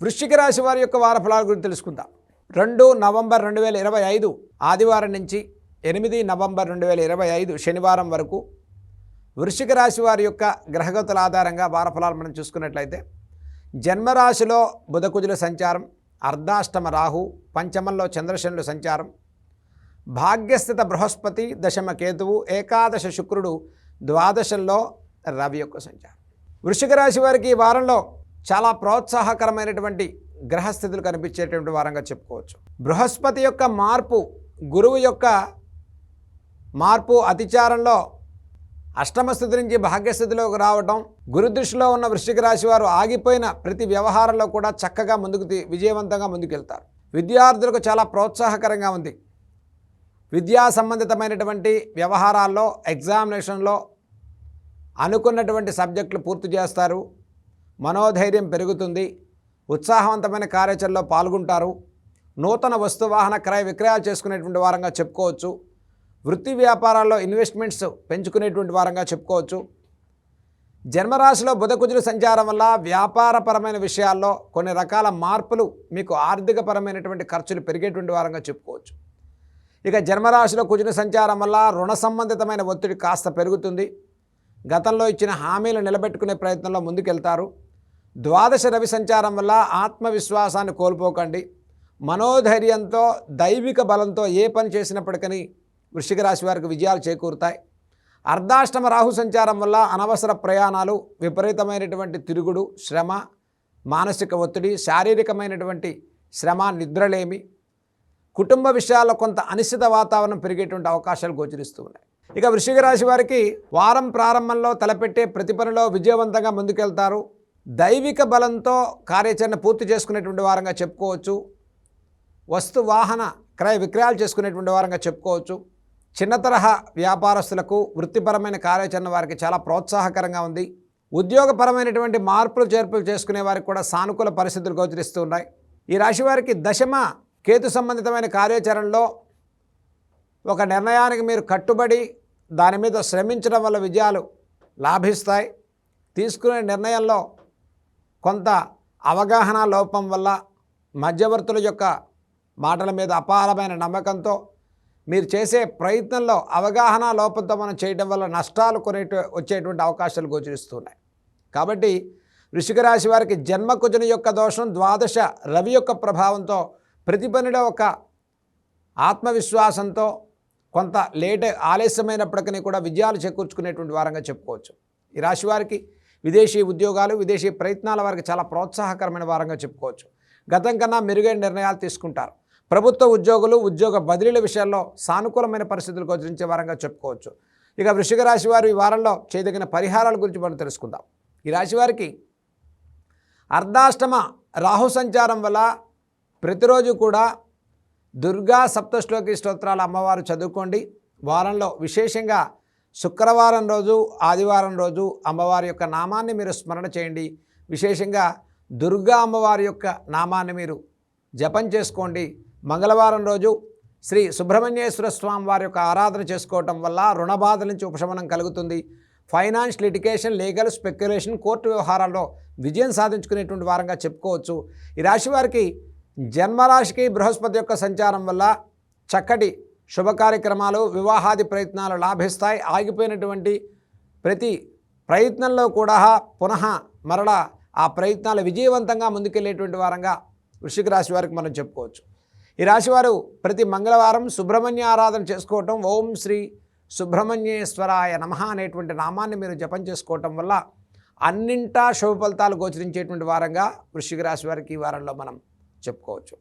వృశ్చిక రాశి వారి యొక్క వార ఫలాల గురించి తెలుసుకుందాం. రెండు నవంబర్ రెండు వేల ఇరవై ఐదు ఆదివారం నుంచి ఎనిమిది నవంబర్ రెండు వేల ఇరవై ఐదు శనివారం వరకు వృశ్చిక రాశి వారి యొక్క గ్రహగతుల ఆధారంగా వార ఫలాలు మనం చూసుకున్నట్లయితే జన్మరాశిలో బుధకుజుల సంచారం అర్ధాష్టమ రాహు పంచమంలో చంద్రశనుల సంచారం భాగ్యస్థిత బృహస్పతి దశమ కేతువు ఏకాదశ శుక్రుడు ద్వాదశంలో రవి యొక్క సంచారం. వృషిక రాశి వారికి ఈ వారంలో చాలా ప్రోత్సాహకరమైనటువంటి గ్రహస్థితులు కనిపించేటువంటి వారంగా చెప్పుకోవచ్చు. బృహస్పతి యొక్క మార్పు గురువు యొక్క మార్పు అతిచారంలో అష్టమ స్థితి నుంచి భాగ్యస్థితిలోకి రావడం గురుదృష్టిలో ఉన్న వృశ్చిక రాశి వారు ఆగిపోయిన ప్రతి వ్యవహారంలో కూడా చక్కగా ముందుకు విజయవంతంగా ముందుకెళ్తారు. విద్యార్థులకు చాలా ప్రోత్సాహకరంగా ఉంది. విద్యా సంబంధితమైనటువంటి వ్యవహారాల్లో ఎగ్జామినేషన్లో అనుకున్నటువంటి సబ్జెక్టులు పూర్తి చేస్తారు. మనోధైర్యం పెరుగుతుంది. ఉత్సాహవంతమైన కార్యాచరణలో పాల్గొంటారు. నూతన వస్తువాహన క్రయ విక్రయాలు చేసుకునేటువంటి వారంగా చెప్పుకోవచ్చు. వృత్తి వ్యాపారాల్లో ఇన్వెస్ట్మెంట్స్ పెంచుకునేటువంటి వారంగా చెప్పుకోవచ్చు. జన్మరాశిలో బుధకుజుల సంచారం వల్ల వ్యాపారపరమైన విషయాల్లో కొన్ని రకాల మార్పులు మీకు ఆర్థికపరమైనటువంటి ఖర్చులు పెరిగేటువంటి వారంగా చెప్పుకోవచ్చు. ఇక జన్మరాశిలో కుజుని సంచారం వల్ల రుణ సంబంధితమైన ఒత్తిడి కాస్త పెరుగుతుంది. గతంలో ఇచ్చిన హామీలు నిలబెట్టుకునే ప్రయత్నంలో ముందుకెళ్తారు. ద్వాదశ రవి సంచారం వల్ల ఆత్మవిశ్వాసాన్ని కోల్పోకండి. మనోధైర్యంతో దైవిక బలంతో ఏ పని చేసినప్పటికీ వృశ్చిక రాశి వారికి విజయాలు చేకూరుతాయి. అర్ధాష్టమ రాహు సంచారం వల్ల అనవసర ప్రయాణాలు విపరీతమైనటువంటి తిరుగుడు శ్రమ మానసిక ఒత్తిడి శారీరకమైనటువంటి శ్రమ నిద్రలేమి కుటుంబ విషయాల్లో కొంత అనిశ్చిత వాతావరణం పెరిగేటువంటి అవకాశాలు గోచరిస్తూ ఉన్నాయి. ఇక వృషిక రాశి వారికి వారం ప్రారంభంలో తలపెట్టే ప్రతి పనిలో విజయవంతంగా ముందుకెళ్తారు. దైవిక బలంతో కార్యాచరణ పూర్తి చేసుకునేటువంటి వారంగా చెప్పుకోవచ్చు. వస్తు వాహన క్రయ విక్రయాలు చేసుకునేటువంటి వారంగా చెప్పుకోవచ్చు. చిన్న తరహా వ్యాపారస్తులకు వృత్తిపరమైన కార్యాచరణ వారికి చాలా ప్రోత్సాహకరంగా ఉంది. ఉద్యోగపరమైనటువంటి మార్పులు చేర్పులు చేసుకునే వారికి కూడా సానుకూల పరిస్థితులు గోచరిస్తూ ఉన్నాయి. ఈ రాశి వారికి దశమ కేతు సంబంధితమైన కార్యాచరణలో ఒక నిర్ణయానికి మీరు కట్టుబడి దాని మీద శ్రమించడం వల్ల విజయాలు లాభిస్తాయి. తీసుకునే నిర్ణయంలో కొంత అవగాహన లోపం వల్ల మధ్యవర్తుల యొక్క మాటల మీద అపారమైన నమ్మకంతో మీరు చేసే ప్రయత్నంలో అవగాహన లోపంతో మనం చేయడం వల్ల నష్టాలు కొనే వచ్చేటువంటి అవకాశాలు గోచరిస్తున్నాయి. కాబట్టి వృషిక రాశి వారికి జన్మకుజుని యొక్క దోషం ద్వాదశ రవి యొక్క ప్రభావంతో ప్రతి పనిలో ఒక ఆత్మవిశ్వాసంతో కొంత లేట్ ఆలస్యమైనప్పటికీ కూడా విజయాలు చేకూర్చుకునేటువంటి వారంగా చెప్పుకోవచ్చు. ఈ రాశి వారికి విదేశీ ఉద్యోగాలు విదేశీ ప్రయత్నాల వారికి చాలా ప్రోత్సాహకరమైన వారంగా చెప్పుకోవచ్చు. గతం కన్నా మెరుగైన నిర్ణయాలు తీసుకుంటారు. ప్రభుత్వ ఉద్యోగులు ఉద్యోగ బదిలీల విషయాల్లో సానుకూలమైన పరిస్థితులు గోచరించే వారంగా చెప్పుకోవచ్చు. ఇక వృషిక రాశి వారు ఈ వారంలో చేయదగిన పరిహారాల గురించి మనం తెలుసుకుందాం. ఈ రాశి వారికి అర్ధాష్టమ రాహు సంచారం వల్ల ప్రతిరోజు కూడా దుర్గా సప్తశ్లోకి స్తోత్రాల అమ్మవారు చదువుకోండి. వారంలో విశేషంగా శుక్రవారం రోజు ఆదివారం రోజు అమ్మవారి యొక్క నామాన్ని మీరు స్మరణ చేయండి. విశేషంగా దుర్గా అమ్మవారి యొక్క నామాన్ని మీరు జపం చేసుకోండి. మంగళవారం రోజు శ్రీ సుబ్రహ్మణ్యేశ్వర స్వామి వారి యొక్క ఆరాధన చేసుకోవటం వల్ల రుణ బాధ నుంచి ఉపశమనం కలుగుతుంది. Finance litigation legal speculation court వ్యవహారాల్లో విజయం సాధించుకునేటువంటి వారంగా చెప్పుకోవచ్చు. ఈ రాశి వారికి జన్మరాశికి బృహస్పతి యొక్క సంచారం వల్ల చక్కటి శుభ కార్యక్రమాలు వివాహాది ప్రయత్నాలు లాభిస్తాయి. ఆగిపోయినటువంటి ప్రతి ప్రయత్నంలో కూడా పునః మరలా ఆ ప్రయత్నాలు విజయవంతంగా ముందుకెళ్ళేటువంటి వారంగా వృషిక రాశి వారికి మనం చెప్పుకోవచ్చు. ఈ రాశివారు ప్రతి మంగళవారం సుబ్రహ్మణ్య ఆరాధన చేసుకోవటం ఓం శ్రీ సుబ్రహ్మణ్యేశ్వరాయ నమః అనేటువంటి నామాన్ని మీరు జపం చేసుకోవటం వల్ల అన్నింటా శుభ ఫలితాలు గోచరించేటువంటి వారంగా వృశ్చిక రాశి వారికి ఈ వారంలో మనం చెప్పుకోవచ్చు.